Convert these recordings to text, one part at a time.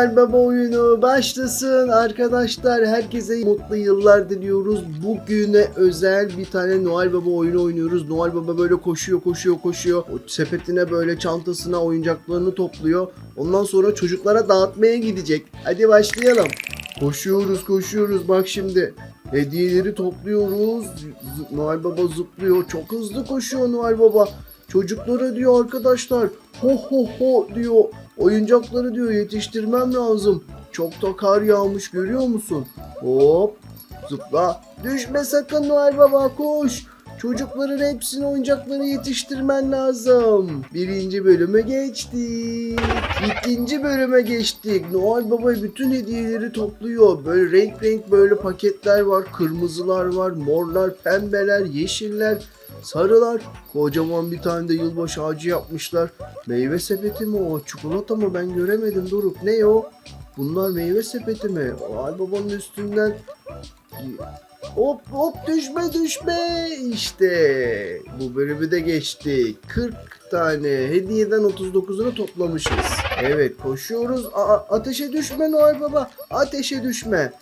Noel Baba oyunu başlasın arkadaşlar. Herkese mutlu yıllar diliyoruz. Bugüne özel bir tane Noel Baba oyunu oynuyoruz. Noel Baba böyle koşuyor, koşuyor, koşuyor. O sepetine böyle çantasına oyuncaklarını topluyor. Ondan sonra çocuklara dağıtmaya gidecek. Hadi başlayalım. Koşuyoruz, koşuyoruz. Bak şimdi. Hediyeleri topluyoruz. Z- Noel Baba zıplıyor. Çok hızlı koşuyor Noel Baba. Çocuklara diyor arkadaşlar. Ho ho ho diyor. Oyuncakları diyor yetiştirmem lazım. Çok da kar yağmış görüyor musun? Hop zıpla. Düşme sakın Noel Baba koş. Çocukların hepsini oyuncakları yetiştirmen lazım. Birinci bölüme geçtik. İkinci bölüme geçtik. Noel Baba bütün hediyeleri topluyor. Böyle renk renk böyle paketler var. Kırmızılar var, morlar, pembeler, yeşiller, sarılar. Kocaman bir tane de yılbaşı ağacı yapmışlar. Meyve sepeti mi o? Çikolata mı? Ben göremedim Doruk. Ne o? Bunlar meyve sepeti mi? Noel Baba'nın üstünden Hop hop düşme düşme işte bu bölümü de geçtik 40 tane hediyeden 39'unu toplamışız evet koşuyoruz Aa, ateşe düşme Noel Baba ateşe düşme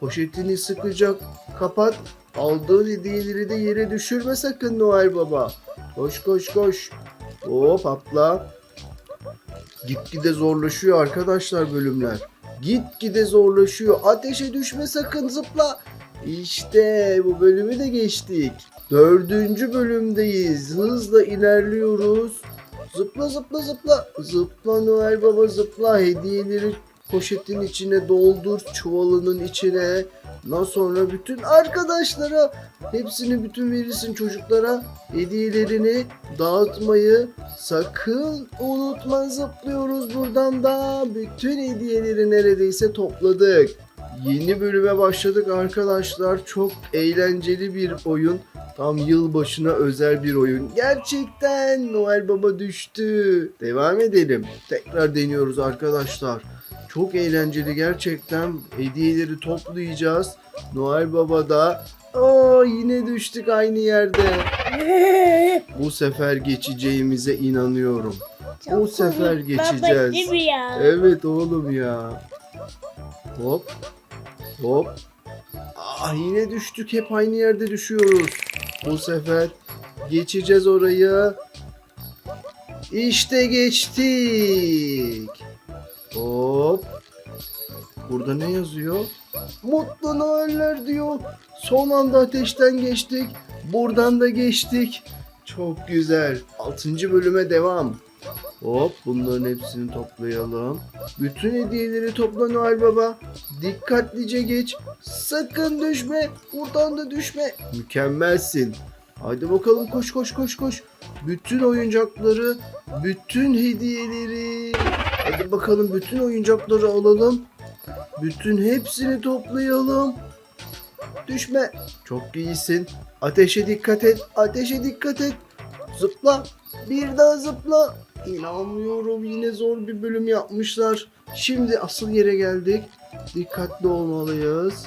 poşetini sıkacak kapat aldığın hediyeleri de yere düşürme sakın Noel Baba koş koş koş hop atla gitgide zorlaşıyor arkadaşlar bölümler gitgide zorlaşıyor ateşe düşme sakın zıpla işte bu bölümü de geçtik. Dördüncü bölümdeyiz. Hızla ilerliyoruz. Zıpla zıpla zıpla. Zıpla Noel Baba zıpla. Hediyeleri poşetin içine doldur. Çuvalının içine. Ondan sonra bütün arkadaşlara hepsini bütün verirsin çocuklara. Hediyelerini dağıtmayı sakın unutma. Zıplıyoruz buradan da. Bütün hediyeleri neredeyse topladık. Yeni bölüme başladık arkadaşlar. Çok eğlenceli bir oyun. Tam yılbaşına özel bir oyun. Gerçekten Noel Baba düştü. Devam edelim. Tekrar deniyoruz arkadaşlar. Çok eğlenceli gerçekten. Hediyeleri toplayacağız. Noel Baba da Aa, yine düştük aynı yerde. Bu sefer geçeceğimize inanıyorum. Bu sefer geçeceğiz. Ya? Evet oğlum ya. Hop. Hop. Ah yine düştük. Hep aynı yerde düşüyoruz. Bu sefer geçeceğiz orayı. İşte geçtik. Hop. Burada ne yazıyor? Mutlu Noeller diyor. Son anda ateşten geçtik. Buradan da geçtik. Çok güzel. 6. bölüme devam. Hop bunların hepsini toplayalım. Bütün hediyeleri topla Noel Baba. Dikkatlice geç. Sakın düşme. Buradan da düşme. Mükemmelsin. Hadi bakalım koş koş koş koş. Bütün oyuncakları, bütün hediyeleri. Hadi bakalım bütün oyuncakları alalım. Bütün hepsini toplayalım. Düşme. Çok iyisin. Ateşe dikkat et. Ateşe dikkat et. Zıpla. Bir daha zıpla. İnanmıyorum yine zor bir bölüm yapmışlar. Şimdi asıl yere geldik. Dikkatli olmalıyız.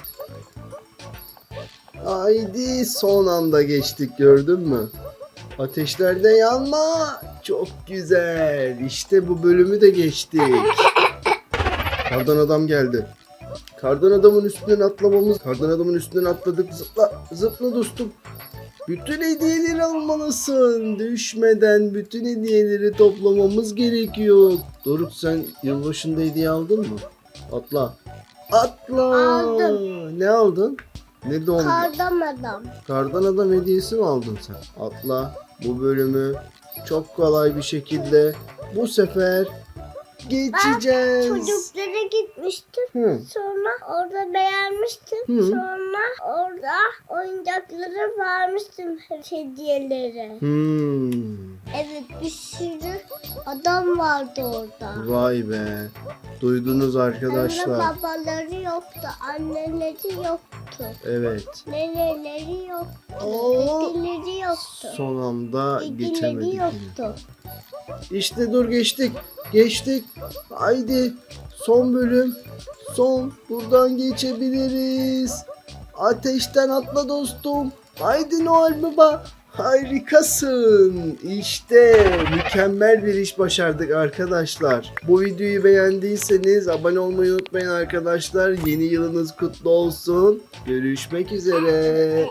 Haydi son anda geçtik gördün mü? Ateşlerde yanma. Çok güzel. İşte bu bölümü de geçtik. Kardan adam geldi. Kardan adamın üstünden atlamamız. Kardan adamın üstünden atladık. Zıpla, zıpla dostum. Bütün hediyeleri almalısın. Düşmeden bütün hediyeleri toplamamız gerekiyor. Doruk sen yılbaşında hediye aldın mı? Atla. Atla. Aldım. Ne aldın? Ne doğum? Kardan adam. Kardan adam hediyesi mi aldın sen? Atla. Bu bölümü çok kolay bir şekilde bu sefer geçeceğiz. Çocuklara gitmiştim. Hı. Sonra orada beğenmiştim. Hı. Sonra orada oyuncakları vermiştim hediyeleri. Hmm. Evet bir sürü adam vardı orada. Vay be. Duydunuz arkadaşlar. babaları yoktu, anneleri yoktu, Evet. neneleri yoktu, Oo. dedeleri yoktu, Son anda geçemedik. yoktu. İşte dur geçtik. Geçtik. Haydi. Son bölüm. Son. Buradan geçebiliriz. Ateşten atla dostum. Haydi Noel Baba. Harikasın. İşte mükemmel bir iş başardık arkadaşlar. Bu videoyu beğendiyseniz abone olmayı unutmayın arkadaşlar. Yeni yılınız kutlu olsun. Görüşmek üzere.